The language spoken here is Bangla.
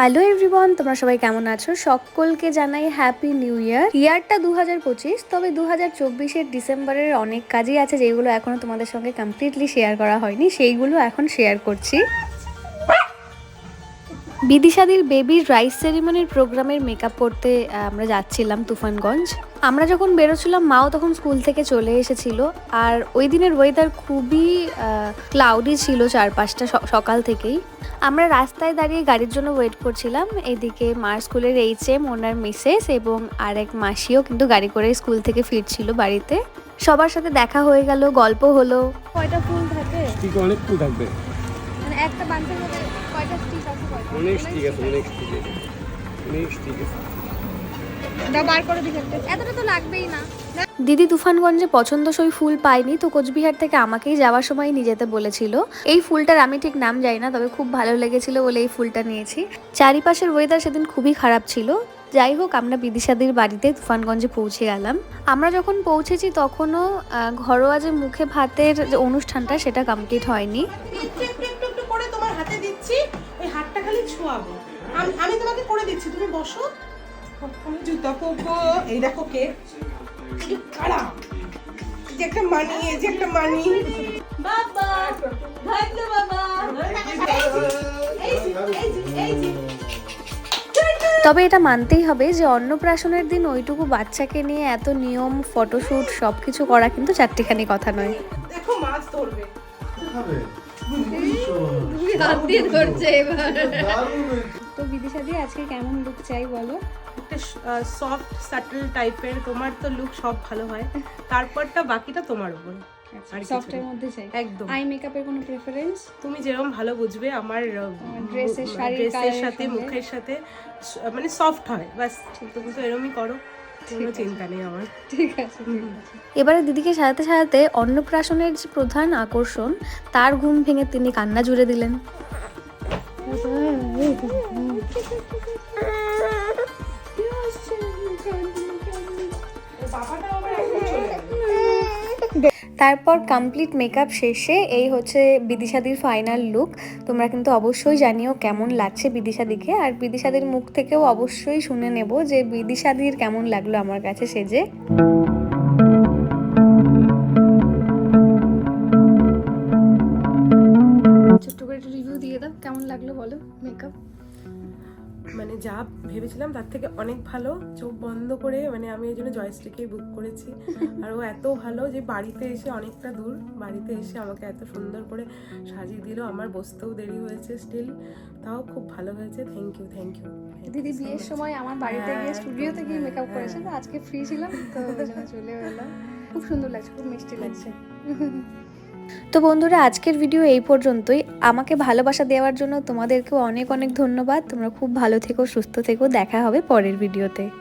হ্যালো এভরিওয়ান তোমরা সবাই কেমন আছো? সকলকে জানাই হ্যাপি নিউ ইয়ার ইয়ারটা দু হাজার পঁচিশ, তবে দু হাজার চব্বিশের ডিসেম্বরের অনেক কাজই আছে যেগুলো এখনও তোমাদের সঙ্গে কমপ্লিটলি শেয়ার করা হয়নি। সেইগুলো এখন শেয়ার করছি। বিদিশাদির বেবির রাইস সেরিমনির প্রোগ্রামের মেকআপ করতে আমরা যাচ্ছিলাম তুফানগঞ্জ। আমরা যখন বেরোচ্ছিলাম মাও তখন স্কুল থেকে চলে এসেছিল। আর ওই দিনের ওয়েদার খুবই ক্লাউডি ছিল চারপাশটা স- সকাল থেকেই। আমরা রাস্তায় দাঁড়িয়ে গাড়ির জন্য ওয়েট করছিলাম। এদিকে মার স্কুলের এইচ এম ওনার মিসেস এবং আরেক মাসিও কিন্তু গাড়ি করে স্কুল থেকে ফিরছিল বাড়িতে। সবার সাথে দেখা হয়ে গেল গল্প হলো। কয়টা ফুল থাকে? অনেক ফুল থাকবে। মানে একটা বান্ডেল কয়টা আছে অনেক স্টিক আছে। অনেক স্টিক আছে। অনেক দিদি তুফানগঞ্জে পছন্দসই ফুল পাইনি তো কোচবিহার থেকে আমাকেই যাওয়ার সময় নিয়ে যেতে বলেছিল। এই ফুলটার আমি ঠিক নাম জানি না তবে খুব ভালো লেগেছিল বলে এই ফুলটা নিয়েছি। চারিপাশের ওয়েদার সেদিন খুবই খারাপ ছিল। যাই হোক আমরা বিদিশাদির বাড়িতে তুফানগঞ্জে পৌঁছে গেলাম। আমরা যখন পৌঁছেছি তখনও ঘরোয়া যে মুখে ভাতের যে অনুষ্ঠানটা সেটা কমপ্লিট হয়নি। ছোঁয়াবো। আমি আমি তোমাকে করে দিচ্ছি তুমি বসো। জুতা এই দেখো কে। কারা? যে একটা মানি এই যে একটা মানি। বাবা বাবা। এই এই যে, এই যে। তবে এটা মানতেই হবে যে অন্নপ্রাশনের দিন ওইটুকু বাচ্চাকে নিয়ে এত নিয়ম ফটোশ্যুট সব কিছু করা কিন্তু চারটিখানি কথা নয়। দেখো মাছ ধরবে। তো বিদিশা দি আজকে কেমন লুক চাই বলো? একটা সফট সাটল টাইপের তোমার তো লুক সব ভালো হয়। তারপরটা বাকিটা তোমার উপর। সফটের মধ্যে চাই। একদম। আই মেকআপের কোনো প্রেফারেন্স তুমি যেরকম ভালো বুঝবে আমার ড্রেসের শাড়ির ড্রেসের সাথে মুখের সাথে মানে সফট হয় বাস তুমি তো এরকমই করো। কোনো চিন্তা নেই আমার। ঠিক আছে এবারে দিদিকে সাজাতে সাজাতে অন্নপ্রাশনের যে প্রধান আকর্ষণ তার ঘুম ভেঙে তিনি কান্না জুড়ে দিলেন। তারপর কমপ্লিট মেকআপ শেষে এই হচ্ছে বিদিশাদির ফাইনাল লুক তোমরা কিন্তু অবশ্যই জানিও কেমন লাগছে বিদিশাদিকে আর বিদিশাদির মুখ থেকেও অবশ্যই শুনে নেব যে বিদিশাদির কেমন লাগল আমার কাছে সেজে। ছোট্ট করে একটু রিভিউ দিয়ে দাও, কেমন লাগল বলো মেকআপ মানে যা ভেবেছিলাম তার থেকে অনেক ভালো চোখ বন্ধ করে মানে আমি এই জন্য জয়স্টিকেই বুক করেছি। আর ও এত ভালো যে বাড়িতে এসে অনেকটা দূর বাড়িতে এসে আমাকে এত সুন্দর করে সাজিয়ে দিল। আমার বসতেও দেরি হয়েছে স্টিল তাও খুব ভালো হয়েছে। থ্যাংক ইউ থ্যাংক ইউ দিদি বিয়ের সময় আমার বাড়িতে গিয়ে হ্যাঁ, স্টুডিওতে গিয়ে হ্যাঁ, মেকআপ হ্যাঁ। করেছে তো আজকে ফ্রি ছিলাম তো চলে এলাম। খুব সুন্দর লাগছে খুব মিষ্টি লাগছে। তো বন্ধুরা, আজকের ভিডিও এই পর্যন্তই। আমাকে ভালোবাসা দেওয়ার জন্য তোমাদেরকেও অনেক অনেক ধন্যবাদ। তোমরা খুব ভালো থেকো, সুস্থ থেকো। দেখা হবে পরের ভিডিওতে।